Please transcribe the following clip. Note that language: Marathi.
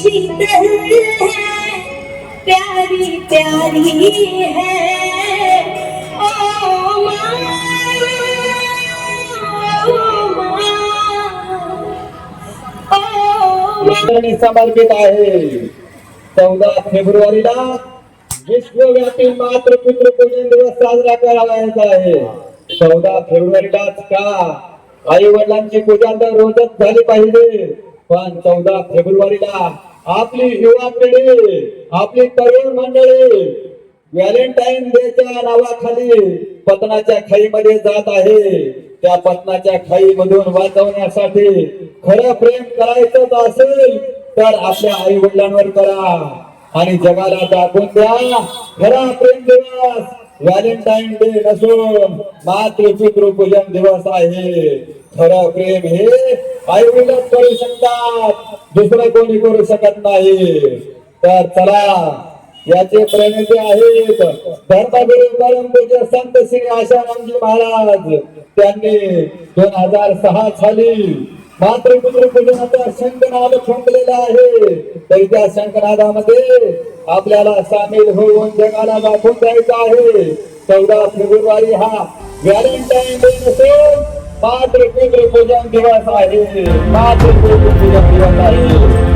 शीतल है प्यारी प्यारी है। ओ माँ समर्पित आहे. चौदा फेब्रुवारीला विश्वव्यापी मातृपितृ पूजन दिवस साजरा करावायचा आहे. चौदा फेब्रुवारीलाच का? आई वडिलांची पूजा तर रोजच झाली पाहिजे. पण चौदा फेब्रुवारीला आपली युवा पिढी आपली तरुण मंडळी व्हॅलेंटाईन डेच्या नावाखाली पतनाच्या खाईमध्ये जात आहे. त्या पतनाच्या खाईमधून वाचवण्यासाठी खरं प्रेम करायचंच असेल तर आपल्या आई वडिलांवर करा. आणि जगाला दाखवून द्या खरा प्रेम दिवस व्हॅलेंटाईन डे नसून मातृ पितृ दिवस आहे. खरं प्रेम हे आई वडीलच करू शकतात. दुसरं कोणी करू शकत नाही. तर चला याचे प्रणेते आहेत धर्मगुरू परमपूज्य संत श्री आशारामजी महाराज त्यांनी दोन हजार सहा साली मातृपुत्र पूजनाचा शंखनाद फुंकलेला आहे. तर त्या शंकनादामध्ये आपल्याला सामील होऊन जगाला दाखवून द्यायचा आहे. चौदा फेब्रुवारी हा व्हॅलेंटाईन डे नसेल नसून मातृपितृ पूजन दिवस आहे मातृपितृ पूजन दिवस आहे